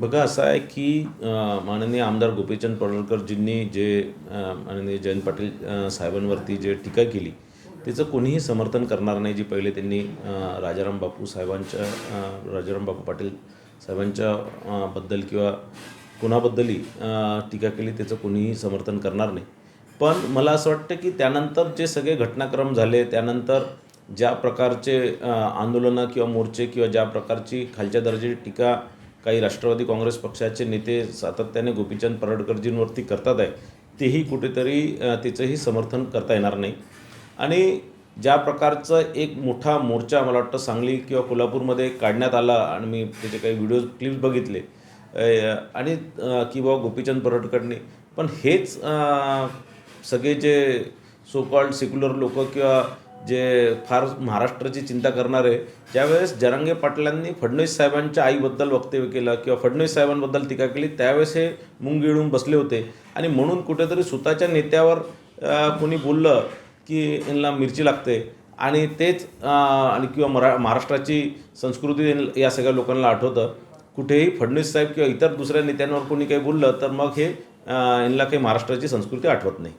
बघा असं आहे की माननीय आमदार गोपीचंद पडळकरजींनी जे माननीय जयंत पाटील साहेबांवरती जे टीका केली त्याचं कोणीही समर्थन करणार नाही जी पहिले त्यांनी राजाराम बापू साहेबांच्या राजाराम बापू पाटील साहेबांच्या बद्दल किंवा कुणाबद्दलही टीका केली त्याचं कोणीही समर्थन करणार नाही. पण मला असं वाटतं की त्यानंतर जे सगळे घटनाक्रम झाले त्यानंतर ज्या प्रकारचे आंदोलनं किंवा मोर्चे किंवा ज्या प्रकारची खालच्या दर्जाची टीका काही राष्ट्रवादी काँग्रेस पक्षाचे नेते सातत्याने गोपीचंद परडकरजींवरती करतात आहे तेही कुठेतरी तिचंही समर्थन करता येणार नाही. आणि ज्या प्रकारचं एक मोठा मोर्चा मला वाटतं सांगली किंवा कोल्हापूरमध्ये काढण्यात आला आणि मी त्याचे काही व्हिडिओ क्लिप्स बघितले आणि की बाबा गोपीचंद परडकरनी पण हेच सगळे जे सोकॉल्ड सेक्युलर लोक किंवा जे फार महाराष्ट्राची चिंता करणारे ज्यावेळेस जरांगे पाटलांनी फडणवीस साहेबांच्या आईबद्दल वक्तव्य केलं किंवा फडणवीस साहेबांबद्दल टीका केली त्यावेळेस हे मुंग गिळून बसले होते. आणि म्हणून कुठेतरी स्वतःच्या नेत्यावर कोणी बोललं की यांना मिरची लागते. आणि तेच आणि किंवा मरा महाराष्ट्राची संस्कृती या सगळ्या लोकांना आठवतं. कुठेही फडणवीस साहेब किंवा इतर दुसऱ्या नेत्यांवर कोणी काही बोललं तर मग हे यांना काही महाराष्ट्राची संस्कृती आठवत नाही.